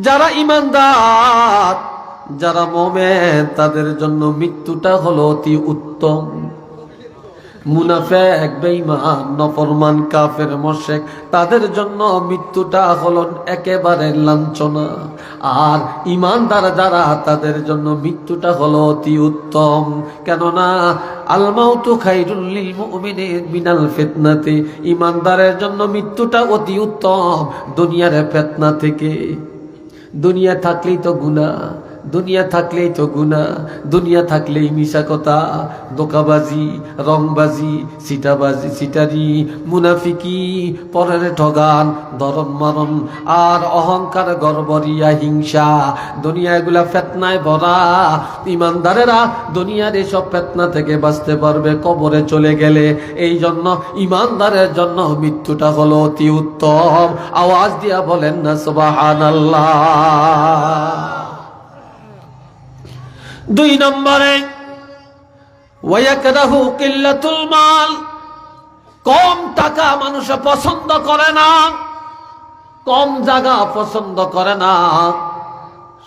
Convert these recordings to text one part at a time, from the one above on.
যারা ইমানদার, যারা মোমেন, তাদের জন্য মৃত্যুটা হলো অতি উত্তম। মুনাফেক, বেঈমান, নফরমান, কাফের, মোশেক, তাদের জন্য মৃত্যুটা হলো একেবারে লাঞ্ছনা। আর ইমানদার যারা, তাদের জন্য মৃত্যুটা হলো অতি উত্তম। কেননা, আলমাউতু খাইরুল্লিল মুমিনিন মিনাল ফিতনাতে। ইমানদারের জন্য মৃত্যুটা অতি উত্তম দুনিয়ার ফেতনা থেকে। দুনিয়া থাকলেই তো গুণা দুনিয়া থাকলেই তো গুণা দুনিয়া থাকলেই মিশা কথা দোকাবাজি, রংবাজি, সিটাবাজি, সিটারি, মুনাফিকি, পরের ঠগান দরন মরণ আর অহংকার, গর্বরিয়া, হিংসা। দুনিয়া এগুলা ফেতনায় ভরা। ইমানদারেরা দুনিয়ার এসব ফেতনা থেকে বাঁচতে পারবে, কবরে চলে গেলে। এই জন্য ইমানদারের জন্য মৃত্যুটা হলো অতি উত্তম। আওয়াজ দিয়া বলেন না সুবাহান দুই নম্বরে মাল কম টাকা মানুষ পছন্দ করে না কম জায়গা পছন্দ করে না।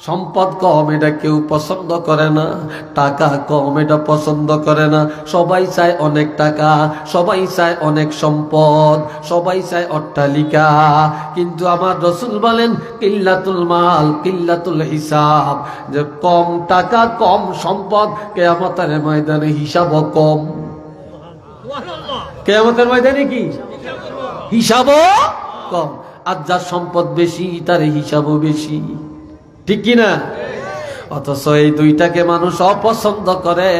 সম্পদ কম এটা কেউ পছন্দ করে না, টাকা কম এটা পছন্দ করে না। সবাই চায় অনেক টাকা, সবাই চায় অনেক সম্পদ, সবাই চায় অট্টালিকা। কিন্তু আমার রসুল বলেন, কিল্লাতুল মাল, কিল্লাতুল হিসাব। যে কম টাকা, কম সম্পদ কেয়ামতের ময়দানে হিসাবও কম। কেয়ামতের ময়দানে কি? হিসাবও কম। আর যার সম্পদ বেশি, তার হিসাবও বেশি। ঠিক কিনা? অথচ এই দুইটাকে মানুষ অপছন্দ করে,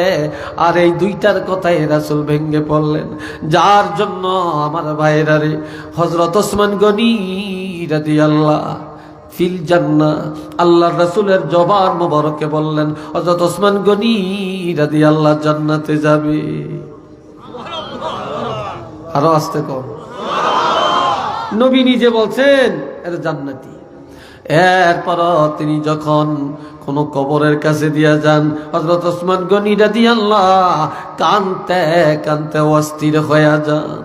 আর এই দুইটার কথাই রাসুল ভেঙ্গে পড়লেন। যার জন্য আমার ভাইরা রে হজরত ওসমান গনি রাদি আল্লাহ ফিল জান্না আল্লাহ রাসুলের জবান মোবারকে বললেন হজরত ওসমান গনি রাদি আল্লাহ জান্নাতে যাবে। আরও আসতে কম নবী নিজে বলছেন, এটা জান্নাতি। এরপর তিনি যখন কোন কবরের কাছে দিয়া যান হজরত ওসমান গনিরা দিয়ে আল্লাহ কানতে কানতে অস্থির হয়ে যান।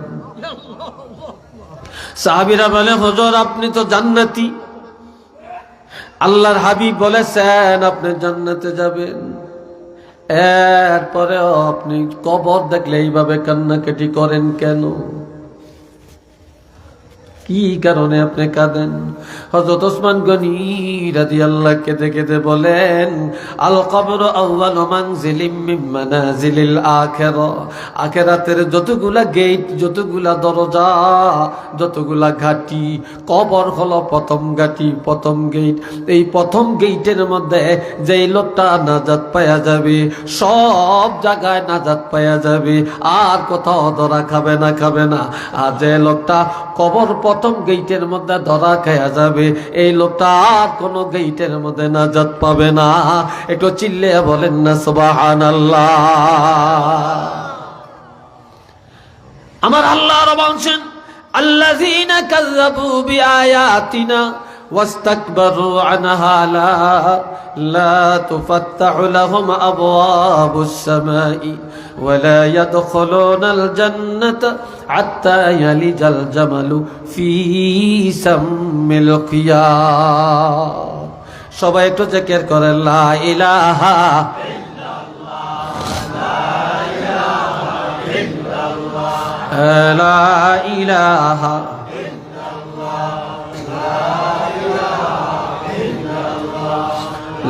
সাহাবিরা বলে, হজর, আপনি তো জান্নাতি। আল্লাহর হাবিব বলেছেন আপনি জান্নাতে যাবেন। এরপরেও আপনি কবর দেখলে এইভাবে কান্নাকাটি করেন কেন? কি কারণে আপনি কাঁদেন? হজরত ওসমান গনি রাজি আল্লাহ কেঁদে কেঁদে বলেন, আল কবর মিন মানাজিলিল আখিরা। আখিরাতের যতগুলা গেট, যতগুলা দরজা, যতগুলা ঘাটি, কবর হলো প্রথম ঘাটি, প্রথম গেট। এই প্রথম গেটের মধ্যে যেই লোকটা নাজাত পাওয়া যাবে, সব জায়গায় নাজাত পাওয়া যাবে। আর কোথাও ধরা খাবে না খাবে না। আর যে লোকটা কবর প্রথম গেইটের মধ্যে ধরা খেয়া যাবে। এই লোকটা আর কোনো গেইটের মধ্যে নাজাত পাবে না। একটু চিল্লে বলেন না সবাহান আল্লাহ আমার আল্লাহ আল্লাহ কাযযাবু বিআয়াতিনা واستكبروا عنها لا لا تفتح لهم أبواب السماء ولا يدخلون الجنة حتى يلج الجمل في سم الخيار সবাই একটু জেকের করেন লা ইলাহা লা ইলাহা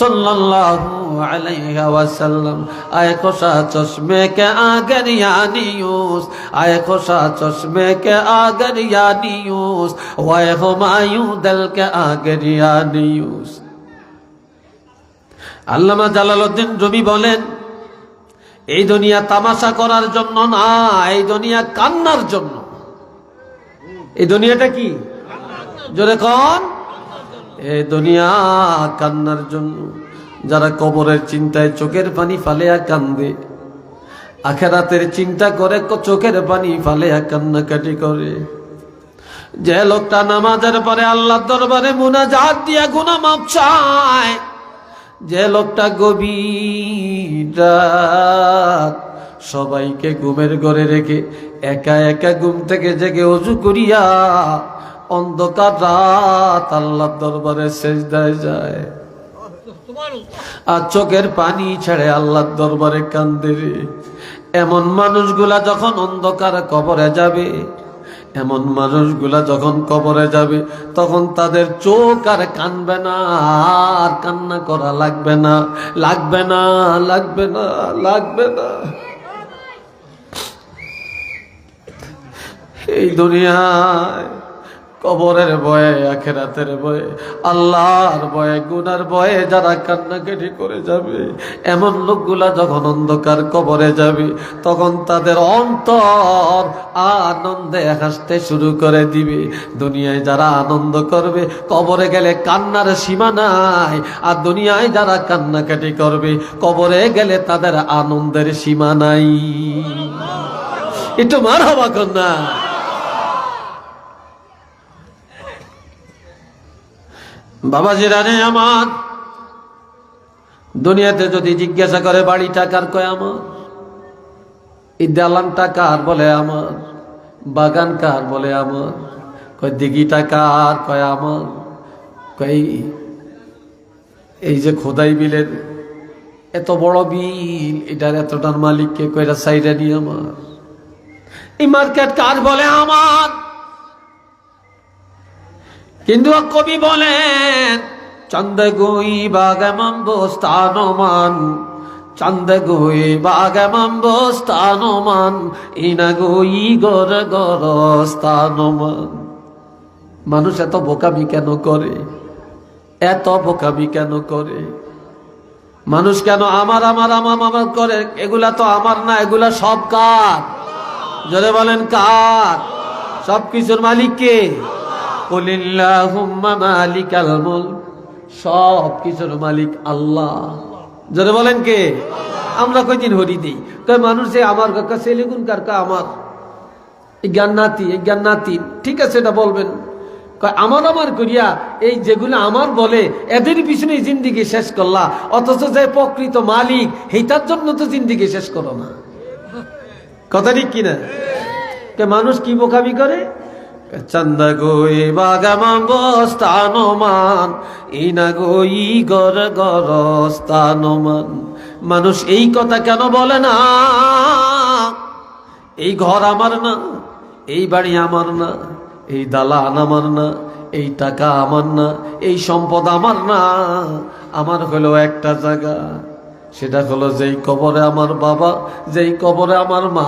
সাল্লাল্লাহু আলাইহি ওয়াসাল্লাম। আয় খোশা চশমে কে আগর ইয়ানিউস আয় খোশা চশমে কে আগর ইয়ানিউস ওয়ায় হুমায়ু দল কে আগর ইয়ানিউস আল্লামা জালালউদ্দিন রবি বলেন, এই দুনিয়া তামাশা করার জন্য না, এই দুনিয়া কান্নার জন্য। এই দুনিয়াটা কি? জোরে কন। এই দুনিয়া কান্নার জন্য, যারা কবরের চিন্তায় চোখের পানি ফালেয়া কান্দে, আখেরাতের চিন্তা করে চোখের পানি ফালেয়া কান্নাকাটি করে। যে লোকটা নামাজের পরে আল্লাহ দরবারে মুনা মুনাজাত দিয়া গুনা মাপ চায়, যে লোকটা গভীর সবাইকে ঘুমের ঘরে রেখে একা একা ঘুম থেকে জেগে অজু করিয়া অন্ধকার রাত আল্লাহ দরবারে শেষ দেয় যায়। আর চোখের পানি ছেড়ে আল্লাহর দরবারে কান্দে এমন মানুষগুলা যখন অন্ধকার কবরে যাবে, এমন মানুষগুলা যখন কবরে যাবে, তখন তাদের চোখ আর কানবে না, আর কান্না করা লাগবে না। লাগবে না লাগবে না লাগবে না। এই দুনিয়ায় কবরের ভয়ে, আখেরাতের ভয়ে, আল্লাহর ভয়ে, গুনার ভয়ে যারা কান্নাকাটি করে যাবে, এমন লোকগুলা যখন অন্ধকার কবরে যাবে, তখন তাদের অন্তর আনন্দে হাসতে শুরু করে দিবে। দুনিয়ায় যারা আনন্দ করবে, কবরে গেলে কান্নার সীমা নাই। আর দুনিয়ায় যারা কান্নাকাটি করবে, কবরে গেলে তাদের আনন্দের সীমা নাই। একটু মার হবা কন্যা। বাবাজি রানে আমার, দুনিয়াতে যদি জিজ্ঞাসা করে বাড়ি টাকার কয় আমার এই দালানটা কার বলে আমার, বাগান কার বলে আমার, কয় দিঘিটা কার কয় আমার, কয় এই যে খোদাই বিলের এত বড় বিল, এটার এতটার মালিককে কয়টা সাইডে নিয়ে আমার, এই মার্কেট কার বলে আমার? কিন্তু কবি বলেন চন্দ গুই বাগমম্ব স্থানমান চন্দ গুই বাগমম্ব স্থানমান ইনা গুই গর গর স্থানমান। মানুষ এত বোকামি কেন করে? এত বোকামি কেন করে? মানুষ কেন আমার আমার আমার আমার করে? এগুলা তো আমার না, এগুলা সব কার? যদি বলেন কার? সব কিছুর মালিক কে? মালিকাল মুলক। সব কিছুর মালিক আল্লাহ। যারা বলেন কে? আমরা কয়দিন হরি দিই? কয় মানুষ যে আমার কাকা সেলেগুন কারকা আমার? এই জ্ঞান নাতি, এই জ্ঞান নাতি। ঠিক আছে, এটা বলবেন। আমার আমার করিয়া এই যেগুলো আমার বলে, এদের পিছনে জিন্দিগি শেষ করলা। অথচ যে প্রকৃত মালিক, সেইটার জন্য তো জিন্দিগি শেষ করো না। কথা ঠিক কিনা? মানুষ কি বোকামি করে? চন্দ গোই বাগামাম্ব স্থানমান ইনা গই গর গর স্থানমান মানুষ এই কথা কেন বলে না? এই ঘর আমার না, এই বাড়ি আমার না, এই দালান আমার না, এই টাকা আমার না, এই সম্পদ আমার না। আমার হলো একটা জায়গা সেটা হলো যেই কবরে আমার বাবা, যেই কবরে আমার মা,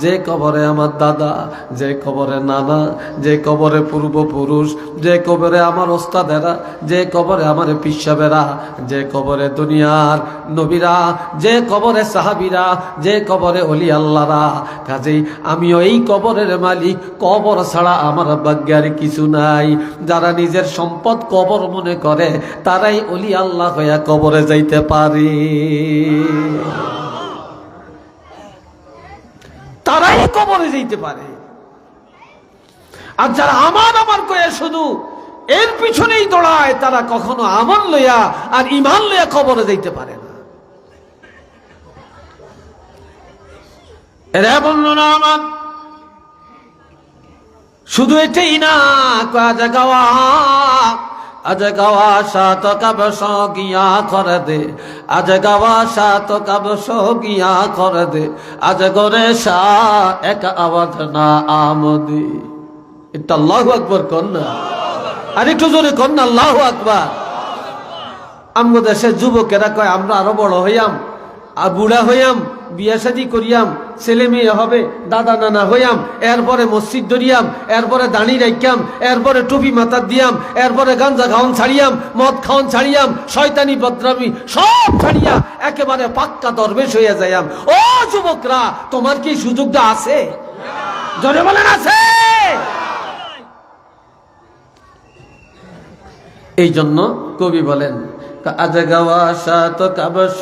যে কবরে আমার দাদা, যে কবরে নানা, যে কবরে পূর্বপুরুষ, যে কবরে আমার ওস্তাদেরা, যে কবরে আমার পিসাবেরা, যে কবরে দুনিয়ার নবীরা, যে কবরে সাহাবিরা, যে কবরে অলি আল্লাহরা। কাজেই আমিও এই কবরের মালিক, কবর ছাড়া আমার ভাগ্যের কিছু নাই। যারা নিজের সম্পদ কবর মনে করে, তারাই অলি আল্লাহ হইয়া কবরে যাইতে পারে। তারাই কবরে যেতে পারে। আর যারা আমার আমার কয়ে শুধু এর পিছনেই দৌড়ায়, তারা কখনো আমল লইয়া আর ইমান লইয়া কবরে যাইতে পারে না। শুধু এটাই না কাজ গাওয়া আজ গাওয়া সাত কাব গিয়া করে দে। আজ গাওয়া সাত কাব গিয়া করে দে। আজ গরে সা এক আওয়াজ না আমদি এটা আল্লাহ আকবর না। আর একটু জোরে কন্যা আল্লাহ আকবর। আমাদের দেশের যুবকেরা কয়, আমরা আরও বড় হইয়াম। আর বুড়া হইয়াম, বিয়া শাদি করিয়াম, ছেলে মেয়ে হবে, দাদা নানা হইয়াম, এরপরে মসজিদ ধরিয়াম, এরপরে দাঁড়ি রাখিয়াম, এরপরে টুপি মাথার দিয়াম, এরপরে গাঞ্জা খাওয়ান ছাড়িয়াম, মদ খাওয়ান ছাড়িয়াম, শয়তানি বদ্রামি সব ছাড়িয়া একেবারে পাক্কা দরবেশ হইয়া যাইয়াম। ও যুবকরা, তোমার কি সুযোগটা আছে? জনে বলেন, আছে! এই জন্য কবি বলেন আজ গাওয়া সাত কাবস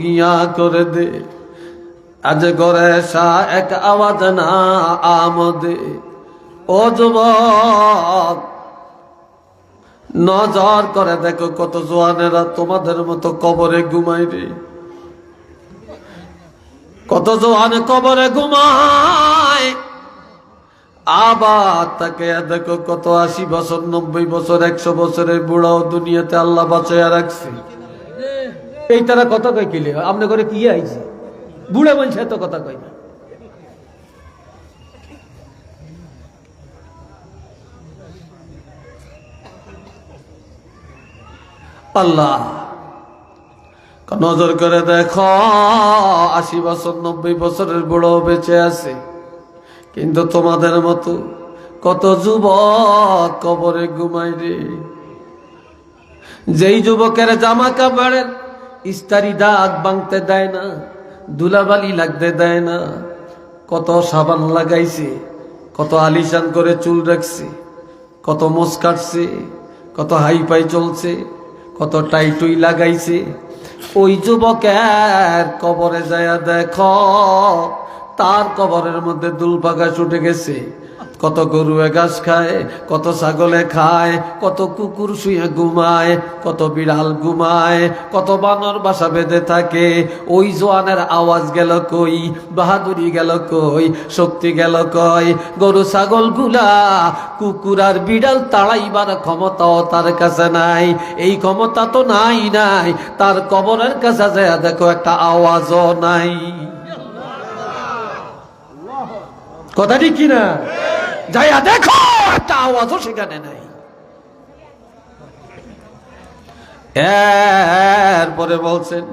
গিয়া করে দে। আজ গরে সা এক আওয়াজ না আমদে ও যুবক, নজর করে দেখো কত জোয়ানেরা তোমাদের মতো কবরে ঘুমাই রে। কত জোয়ানে কবরে ঘুমায় আবার তাকে দেখো কত আশি বছর, নব্বই বছর, একশো বছরের বুড়াও দুনিয়াতে আল্লাহ বাঁচাইয়া রাখছে। এই তারা কথা কয় কিলে আপনি করে কি আইছে? বুড়া বলছে এত কথা কয় না। আল্লাহ, নজর করে দেখো, আশি বছর, নব্বই বছরের বুড়ো বেঁচে আছে। কিন্তু তোমাদের মতো কত যুবক কবরে ঘুমাই রে। যেই যুবকের জামা কাপড়ের ইস্তারি দাগ বাংতে দেয় না দুলাবালি লাগতে দেয় না, কত সাবান লাগাইছে, কত আলিশান করে চুল রাখছে, কত মোস কাটছে, কত হাই পাই চলছে, কত টাইটুই লাগাইছে। ওই যুবকের কবরে যায় দেখো তার কবরের মধ্যে দুলপাকা ছুটে গেছে। কত গরুয়ে ঘাস খায়, কত ছাগলে খায়, কত কুকুর শুয়ে ঘুমায়, কত বিড়াল ঘুমায়, কত বানর বাসা বেঁধে থাকে। ওই জোয়ানের আওয়াজ গেল কই, বাহাদুরি গেল কই, শক্তি গেল কই, গরু ছাগলগুলা কুকুর আর বিড়াল তাড়াইবার ক্ষমতাও তার কাছে নাই। এই ক্ষমতা তো নাই নাই, তার কবরের কাছে যায় দেখো একটা আওয়াজও নাই। কথা ঠিক কিনা? যাইয়া দেখো, একটা আওয়াজও সেখানে নাই। এরপরে বলছেন,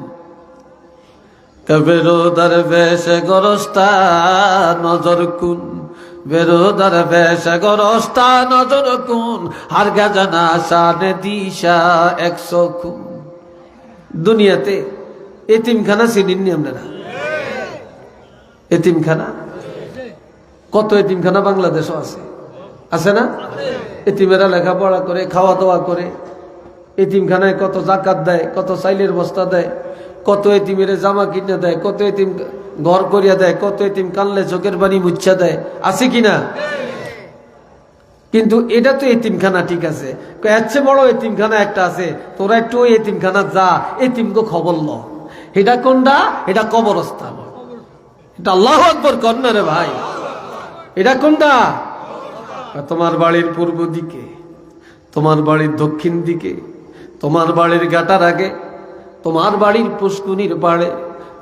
বেরোদার বেশে গরস্তা নজর কুন, বেরোদার বেশে গরস্তা নজর কুন হার গাজানা সানে দিশা একশো খুন। দুনিয়াতে এতিমখানা চিনিননি আপনারা? এতিমখানা? কত এতিমখানা বাংলাদেশও আছে। আছে না? এতিমেরা লেখাপড়া করে খাওয়া দাওয়া করে। এতিমখানায় কত জাকাত দেয়, কত চাইলের বস্তা দেয়, কত এতিমের জামা কিনে দেয়, কত এতিম ঘর করিয়া দেয়, কত এতিম কানলে চোখের বাণী মুচ্ছা দেয়। আছে কিনা কিন্তু এটা তো এতিমখানা ঠিক আছে। এর বড় এতিমখানা একটা আছে। তোরা একটু ওই এতিমখানা যা এতিমকে খবর ল। এটা কোনটা? এটা কবরস্থান। এটা আল্লাহ আকবর না রে ভাই। এটা কোনটা? তোমার বাড়ির পূর্ব দিকে, তোমার বাড়ির দক্ষিণ দিকে, তোমার বাড়ির গাটার আগে, তোমার বাড়ির পুষ্কুনির পাড়ে,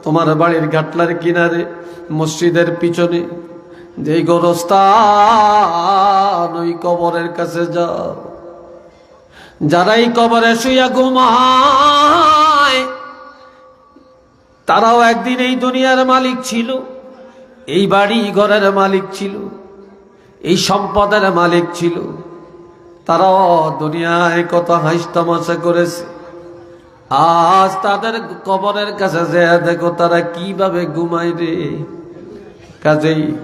তোমার বাড়ির ঘাটলার কিনারে, মসজিদের পিছনে, যেই গোরস্থান ওই কবরের কাছে যাও। যারা এই কবরে শুইয়া ঘুমায়, তারাও একদিন এই দুনিয়ার মালিক ছিল। এই বাড়ি ঘরের মালিক ছিল, এই সম্পদের মালিক ছিল। তারা দুনিয়ায় কত হাসতামাশা করেছে। আজ তাদের কবরের কাছে যে দেখো তারা কীভাবে ঘুমায় রে। কাজেই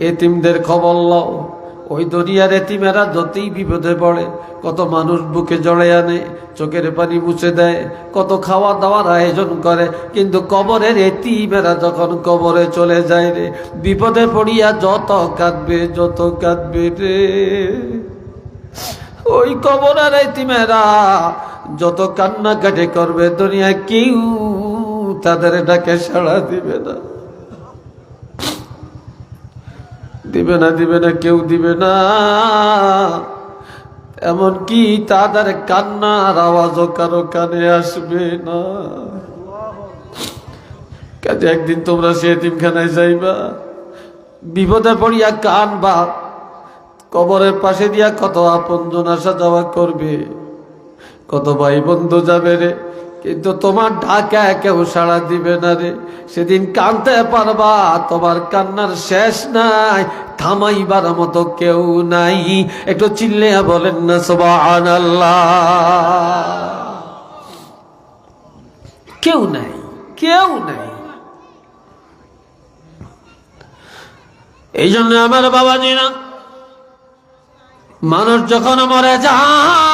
এতিমদের খবর লও। ওই দুনিয়ার এতিমেরা যতই বিপদে পড়ে, কত মানুষ বুকে জড়ে আনে, চোখের পানি মুছে দেয়, কত খাওয়া দাওয়ার আয়োজন করে, কিন্তু কবরের এতিমেরা যখন কবরে চলে যায় রে, বিপদে পড়িয়া যত কাঁদবে যত কাঁদবে রে। ওই কবরের এতিমেরা যত কান্নাকাটি করবে দুনিয়া কেউ তাদের ডাকে সাড়া দিবে না। দিবে না দিবে না, কেউ দিবে না। এমনকি তাদের কান্নার আওয়াজও কারও কানে আসবে না। কাজে একদিন তোমরা সে এতিমখানায় যাইবা। বিপদে পড়িয়া কানবা। কবরের পাশে দিয়া কত আপনজন আসা যাওয়া করবে। কত ভাই বন্ধু যাবে রে। কিন্তু তোমার ঢাকা কেউ সাড়া দিবে না রে। সেদিন কানতে পারবা, তোমার কান্নার শেষ নাই, থামাইবার মতো কেউ নাই। একটু চিল্লে বলেন না সবান কেউ নাই কেউ নাই। এই জন্য আমার বাবাজি না মানুষ যখন মরে যায়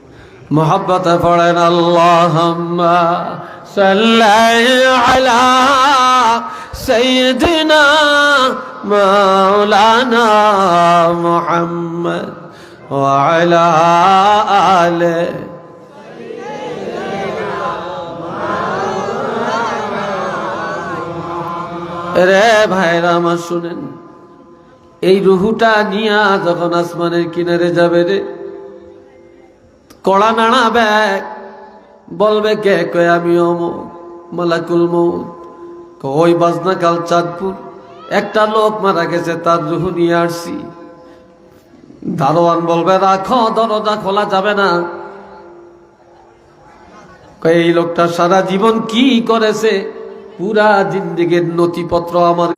এসে মোহাব্বত পড়েন আল্লাহ আলা সৈয়দিনা মাওলানা মুহাম্মদ وعلى آله রে ভাইরা আমার শুনেন এই রুহুটা নিয়া যখন আসমানের কিনারে যাবে রে কড়া নাড়া ব্যাগ। বলবে কে কয়, আমি অমুক, মালাকুল মৌত বাজনা কাল চাঁদপুর, একটা লোক মারা গেছে, তার রুহু নিয়ে আসছি। দারোয়ান বলবে, রাখো, দরজা খোলা যাবে না। এই লোকটা সারা জীবন কি করেছে? পুরা জিন্দিগির নথিপত্র আমার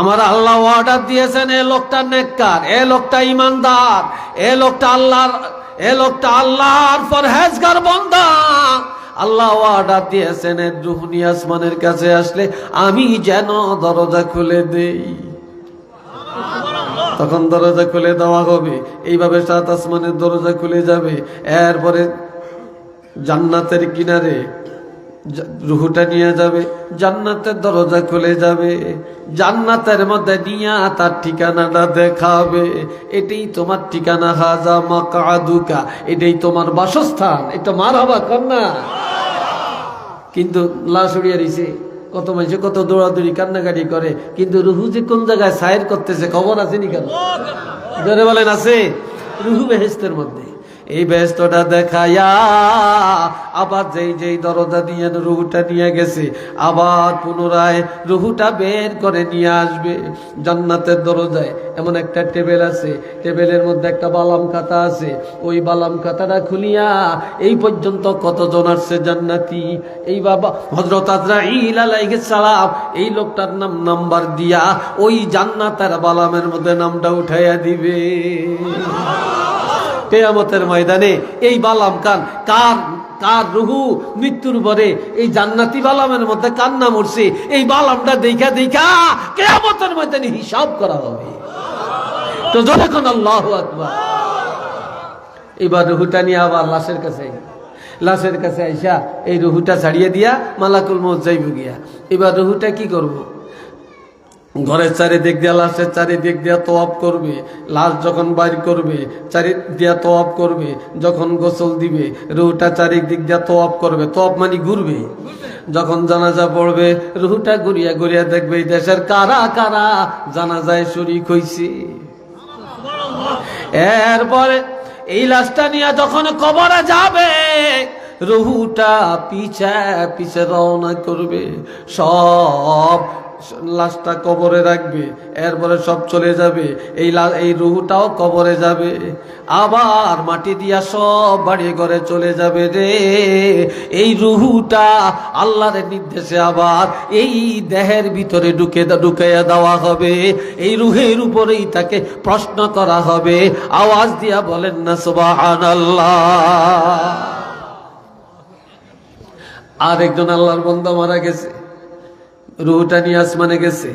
আমার আল্লাহ অর্ডার দিয়েছেন, এ লোকটা নেককার, এ লোকটা ইমানদার, এ লোকটা আল্লাহর এ লোকটা আল্লাহর পরহেজগার বন্দা। আল্লাহ অর্ডার দিয়েছেন রুহনি আসমানের কাছে আসলে আমি যেন দরজা খুলে দেই। তখন দরজা খুলে দেওয়া হবে। এইভাবে সাত আসমানের দরজা খুলে যাবে। এরপরে জান্নাতের কিনারে রুহুটা নিয়ে যাবে জান্নাতের দরজা খুলে যাবে জান্নাতের মধ্যে নিয়ে তার ঠিকানাটা দেখাবে। এটাই তোমার ঠিকানা হাজা মাকাদুকা। এটাই তোমার বাসস্থান এটা মার হবা কন্যা। কিন্তু লাশ উড়িয়ে দিছে কত মানুষ কত দৌড়াদৌড়ি কান্নাকাটি করে। কিন্তু রুহু যে কোন জায়গায় সায়ের করতেছে খবর আছে নি কেন জোরে বলেন আছে। রুহু বেহেস্তের মধ্যে। এই ব্যস্তটা দেখায়া আবার যেই যেই দরজা নিয়ে রুহুটা নিয়ে গেছে, আবার পুনরায় রুহুটা বের করে নিয়ে আসবে। জান্নাতের দরজায় এমন একটা টেবিল আছে, টেবিলের মধ্যে একটা বালাম খাতা আছে। ওই বালাম খাতাটা খুলিয়া এই পর্যন্ত কতজন আসছে জান্নাতি? এই বাবা হজরত আজরাইল আলাইহিস সালাম, এই লোকটার নাম নাম্বার দিয়া ওই জান্নাতের বালামের মধ্যে নামটা উঠাইয়া দিবে। কেয়ামতের ময়দানে এই বালাম কান কার কার রুহু মৃত্যুর পরে এই জান্নাতি বালামের মধ্যে কান্না মরছে, এই বালামটা দেখা দেখা কেয়ামতের ময়দানে হিসাব করা হবে। তো যখন আল্লাহ আকবার। এবার রুহুটা নিয়ে আবার লাশের কাছে লাশের কাছে আইসা এই রুহুটা ছাড়িয়ে দিয়া মালাকুল মত যাইব গিয়া। এবার রুহুটা কি করব। ঘরের চারিদিক দিয়া লাশের চারিদিক দিয়া তোয়াব করবে, লাশ যখন বাইর করবে চারি দিয়া তোয়াব করবে, যখন গোসল দিবে, রুহুটা চারিদিক দিয়া তোয়াব করবে। তোয়াব মানে ঘুরবে। যখন জানাজা পড়বে, রুহুটা ঘুরিয়া ঘুরিয়া দেখবে দেশের কারা কারা জানাজায় শরিক হইছে। এরপরে এই লাশটা নিয়ে যখন কবরে যাবে, রুহুটা পিছে পিছে রওনা করবে। সব লাশটা কবরে রাখবে, এরপরে সব চলে যাবে। এই এই রুহুটাও কবরে যাবে। আবার মাটি দিয়া সব বাড়ি ঘরে চলে যাবে রে। এই রুহুটা আল্লাহর নির্দেশে আবার এই দেহের ভিতরে ঢুকে ঢুকাইয়া দেওয়া হবে। এই রুহের উপরেই তাকে প্রশ্ন করা হবে। আওয়াজ দিয়া বলেন না, সুবহানাল্লাহ। আর একজন আল্লাহর বন্ধা মারা গেছে। রুহুটা নিয়ে আসমানে গেছে।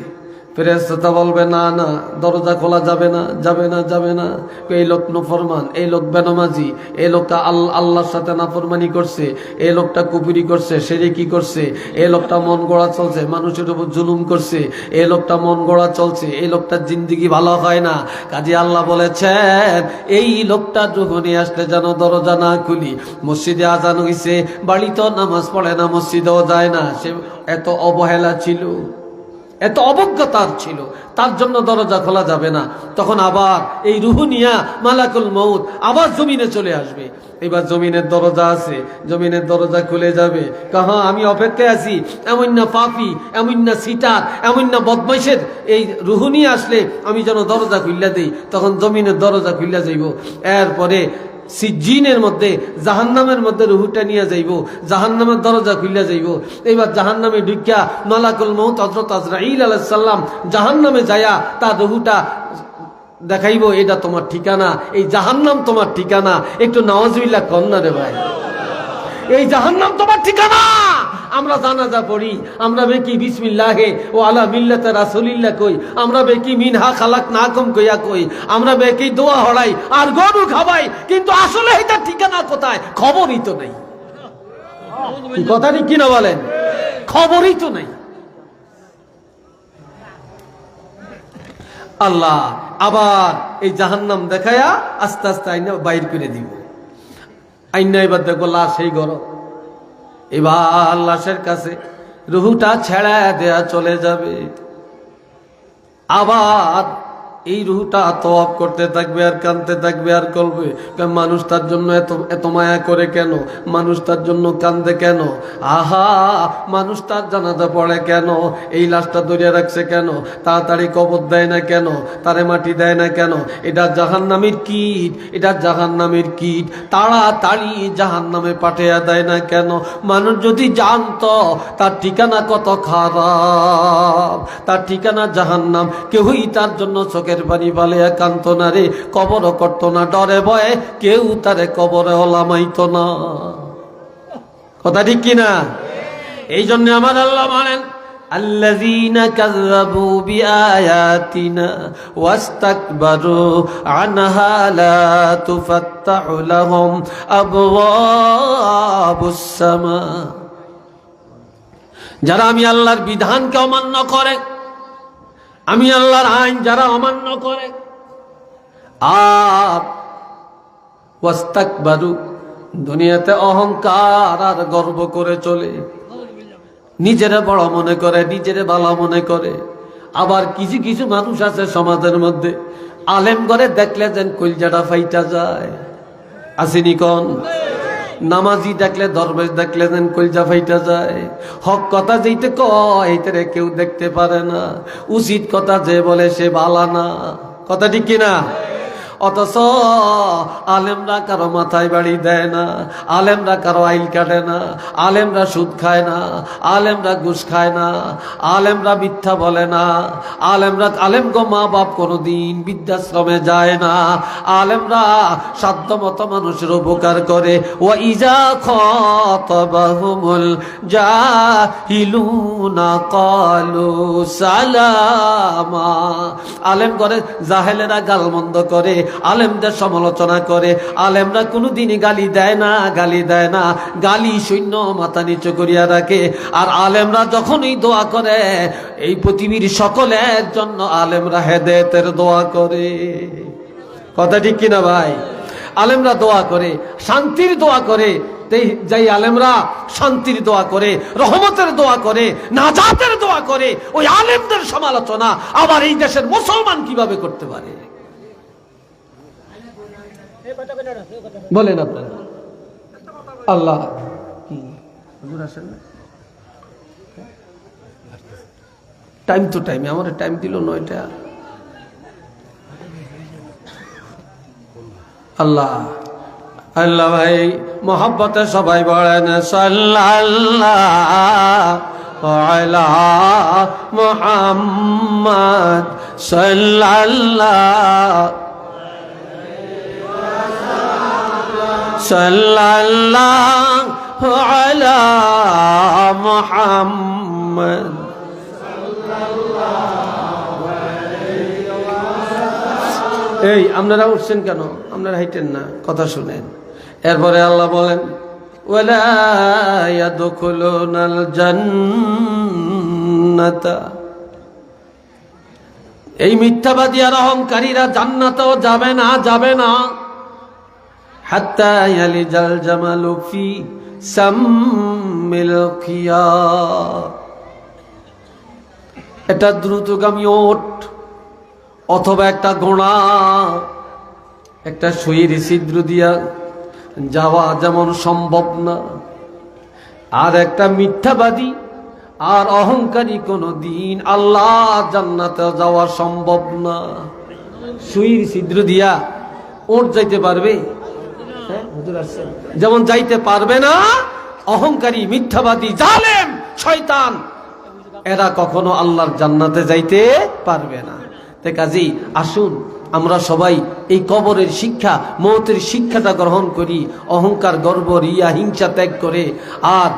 ফেরেস্তা বলবে, না না, দরজা খোলা যাবে না যাবে না যাবে না। এই লোক নফরমান, এই লোক বেনমাজি, এই লোকটা আল- আল্লাহর সাথে নাফরমানি করছে, এই লোকটা কুপুরি করছে সেরে কি করছে, এই লোকটা মন গড়া চলছে, মানুষের উপর জুলুম করছে, এই লোকটা মন গড়া চলছে, এই লোকটার জিন্দিগি ভালো হয় না। কাজে আল্লাহ বলেছেন, এই লোকটা যখনই আসলে যেন দরজা না খুলি, মসজিদে আজান হইছে, বাড়িতেও নামাজ পড়ে না, মসজিদেও যায় না। সে এত অবহেলা ছিল। এত অবজ্ঞতার ছিল। তার জন্য দরজা খোলা যাবে না। তখন আবার এই রুহুনিয়া মালাকুল মৌত আবার জমিনে চলে আসবে। এবার জমিনের দরজা আছে। জমিনের দরজা খুলে যাবে। কাহা, আমি অপেক্ষায় আছি। এমন না পাপি, এমন না সিটার, এমন না বদমাইশের। এই রুহুনি আসলে আমি যেন দরজা খুললা দিই। তখন জমিনের দরজা খুললা যাইব। এরপরে সিজিনের মধ্যে, জাহান্নামের মধ্যে রুহুটা নিয়ে যাইব, জাহান্নামের দরজা খুলিয়া যাইব। এইবার জাহান্নামে ঢুকিয়া নলাকুল মৌত হজরত আজরাইল আলাইসাল্লাম জাহান্নামে যায়া তার রুহুটা দেখাইব, এটা তোমার ঠিকানা, এই জাহান্নাম তোমার ঠিকানা, একটু নওয়াজবিল্লা কন্যা রে ভাই। এই জাহান্নাম তোমার ঠিকানা। আমরা জানাজা পড়ি, আমরা বেকি বিসমিল্লাহে, ও আলা মিল্লাতে রাসুলিল্লাহ কই, আমরা বেকি মিনহা খালাক না কম কইয়া কই, আমরা বেকি দোয়া হড়াই আর গরু খাবাই কিন্তু আসলে এটা ঠিকানা কোথায়? খবরই তো নেই। কথাটি কিনা বলেন? খবরই তো নেই। আল্লাহ, আবার এই জাহান্নাম দেখায়া আস্তে আস্তে বাইর করে দিব। আইনা এবার দেখো লাশ এই ঘর। এবার লাশের কাছে রুহুটা ছেড়া দেয়া চলে যাবে। আবার এই রুহুটা তওয়াব করতে থাকবে আর কানতে থাকবে আর করবে মানুষ তার জন্য এত এত মায়া করে কেন? মানুষ তার জন্য কান্দে কেন? আহা, মানুষ তার জানাতে পড়ে কেন? এই লাশটা ধরিয়ে রাখছে কেন? তাড়াতাড়ি কবর দেয় না কেন? তারে মাটি দেয় না কেন? এটা জাহান নামের কীট, এটা জাহান নামের কীট। তাড়াতাড়ি জাহান নামে পাঠিয়ে দেয় না কেন? মানুষ যদি জানত, তার ঠিকানা কত খারাপ? তার ঠিকানা জাহান্নাম। কেউই তার জন্য চোখের পানি পালে একান্ত না রে কবরও করত না ডরে ভয়ে কেউ তারে কবরে ওলামাইত না কথা ঠিক কিনা এই জন্য আমার আল্লাহ মানেন الذين كذبوا بآياتنا واستكبروا عنها لا تفتح لهم أبواب السماء যারা আমি আল্লাহর বিধানকে অমান্য করে আমি আল্লাহর আইন যারা অমান্য করে, আর ওয়াস্তাকবারু দুনিয়াতে অহংকার আর গর্ব করে চলে। নিজেরা বড় মনে করে, নিজেরে ভালো মনে করে। আবার কিছু কিছু মানুষ আছে সমাজের মধ্যে, আলেম করে দেখলে যেন কলজাটা ফাইটা যায়। আসেনি কন? নামাজি দেখলে, দরবেশ দেখলে যেন কলজা ফাইটা যায়। হক কথা যেইতে কয় কেউ দেখতে পারে না। উচিত কথা যে বলে সে বালা না। কথা ঠিক কিনা? অথচ আলেমরা কারও মাথায় বাড়ি দেয় না, আলেমরা কারও আইল কাটে না, আলেমরা সুদ খায় না, আলেমরা ঘুষ খায় না, আলেমরা মিথ্যা বলে না, আলেমরা, আলেম গো মা বাপ কোনোদিন বৃদ্ধাশ্রমে যায় না, আলেমরা সাধ্য মতো মানুষের উপকার করে। ও ইজা খতবাহুমুল জাহিলুনা কালু সালামা। আলেম করে জাহেলেরা গালমন্দ করে আলেমদের সমালোচনা করে। আলেমরা কোনোদিনই গালি দেয় না, গালি দেয় না। গালি শূন্য মাথা নিচু করিয়া রাখে। আর আলেমরা যখনই দোয়া করে, এই পৃথিবীর সকলের জন্য আলেমরা হেদেতের দোয়া করে। কথা ঠিক কিনা ভাই? আলেমরা দোয়া করে, শান্তির দোয়া করে। যাই আলেমরা শান্তির দোয়া করে, রহমতের দোয়া করে, নাজাতের দোয়া করে, ওই আলেমদের সমালোচনা আবার এই দেশের মুসলমান কীভাবে করতে পারে? বলেন আপনারা। আল্লাহ। টাইম তো টাইমে আমার টাইম দিল নয়টা। আল্লাহ। আল্লাহ ভাই, মোহাব্বতে সবাই বলেন, সাল্লাল্লাহ আলা মোহাম্মদ, সাল্লাল্লাহ সাল্লাল্লাহু আলা মুহাম্মদ। এই, আপনারা উঠছেন কেন? আপনারা হাইটেন না, কথা শুনেন। এরপরে আল্লাহ বলেন এই মিথ্যাবাদী আর অহংকারীরা জান্নাতেও যাবে না যাবে না। এটা দ্রুতগামী ওট অথবা একটা গোড়া একটা সুইর ছিদ্র দিয়া যাওয়া যেমন সম্ভব না আর একটা মিথ্যাবাদী আর অহংকারী কোনো দিন আল্লাহ জান্নাতে যাওয়া সম্ভব না সুইর ছিদ্র দিয়া ওট যাইতে পারবে। যেমন যাইতে পারবে না, অহংকারী, মিথ্যাবাদী, জালেম, শয়তান, এরা কখনো আল্লাহর জান্নাতে যাইতে পারবে না। তে কাজী, আসুন, আমরা সবাই এই কবরের শিক্ষা, মৌতের শিক্ষাটা গ্রহণ করি, অহংকার, গর্ব, রিয়া, হিংসা ত্যাগ করে, আর